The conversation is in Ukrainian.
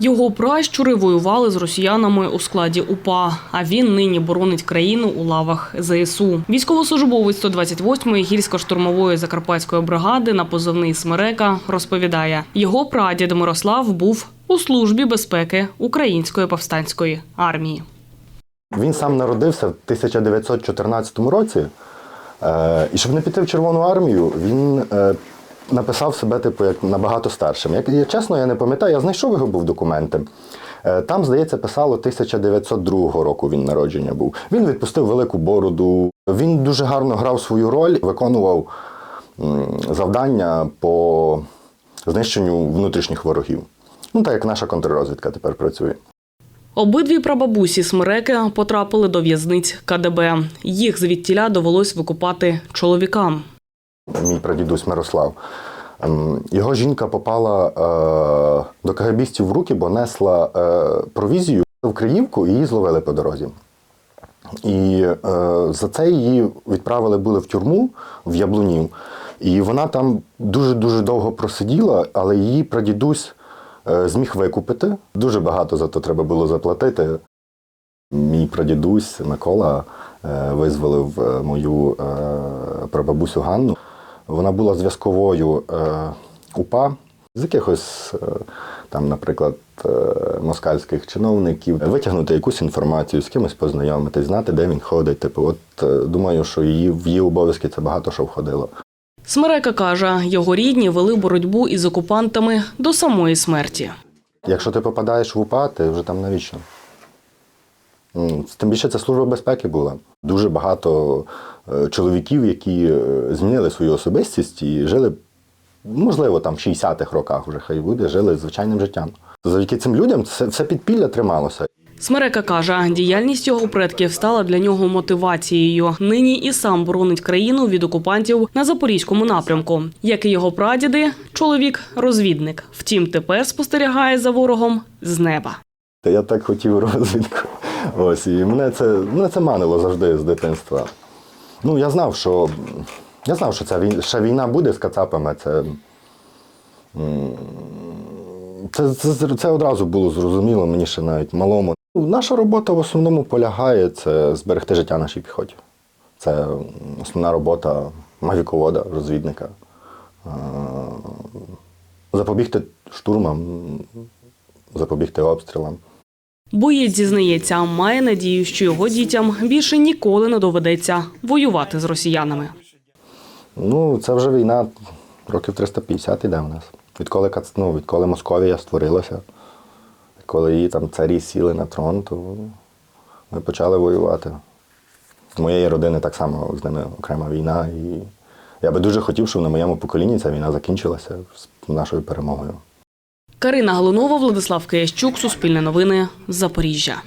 Його пращури воювали з росіянами у складі УПА, а він нині боронить країну у лавах ЗСУ. Військовослужбовець 128-ї гірсько-штурмової закарпатської бригади на позивний Смерека розповідає, його прадід Мирослав був у службі безпеки Української повстанської армії. Він сам народився в 1914 році, е, і щоб не піти в Червону армію, він е, написав себе типу як набагато старшим. Як я чесно, я не пам'ятаю, я знайшов його був документи. Е, Там, здається, писало 1902 року він народження був. Він відпустив велику бороду. Він дуже гарно грав свою роль, виконував завдання по знищенню внутрішніх ворогів. Ну, так як наша контррозвідка тепер працює. Обидві прабабусі Смереки потрапили до в'язниць КДБ. Їх звідтіля довелось викупати чоловікам. Мій прадідусь Мирослав. Ем, Його жінка попала е, до КГБістів в руки, бо несла е, провізію в Криївку і її зловили по дорозі. І е, за це її відправили були в тюрму в Яблунів. І вона там дуже-дуже довго просиділа, але її прадідусь е, зміг викупити. Дуже багато за то треба було заплатити. Мій прадідусь Микола е, визволив е, мою е, прабабусю Ганну. Вона була зв'язковою е, УПА з якихось е, там, наприклад, е, москальських чиновників, витягнути якусь інформацію, з кимось познайомитись, знати, де він ходить. Типу, от е, думаю, що її в її обов'язки це багато що входило. Смерека каже, його рідні вели боротьбу із окупантами до самої смерті. Якщо ти попадаєш в УПА, ти вже там навіщо? Тим більше це служба безпеки була. Дуже багато е, чоловіків, які е, змінили свою особистість і жили, можливо, там в 60-х роках вже хай буде, жили звичайним життям. Завдяки цим людям це все підпілля трималося. Смерека каже, діяльність його предків стала для нього мотивацією. Нині і сам боронить країну від окупантів на запорізькому напрямку. Як і його прадіди, чоловік розвідник. Втім, тепер спостерігає за ворогом з неба. Та я так хотів розвідку. Ось, і мене це, мене це манило завжди з дитинства. Ну, я знав, що, я знав, що ця війна, ще війна буде з кацапами. Це, це, це, це одразу було зрозуміло мені ще навіть малому. Ну, Наша робота в основному полягає це зберегти життя нашій піхоті. Це основна робота мавіковода, розвідника. Запобігти штурмам, запобігти обстрілам. Боєць зізнається, має надію, що його дітям більше ніколи не доведеться воювати з росіянами. Ну, це вже війна років 350 іде у нас. Відколи, ну, відколи Московія створилася, коли її там царі сіли на трон, то ми почали воювати. З моєї родини так само з ними окрема війна. І я би дуже хотів, щоб на моєму поколінні ця війна закінчилася з нашою перемогою. Карина Галунова, Владислав Киящук, Суспільне новини, Запоріжжя.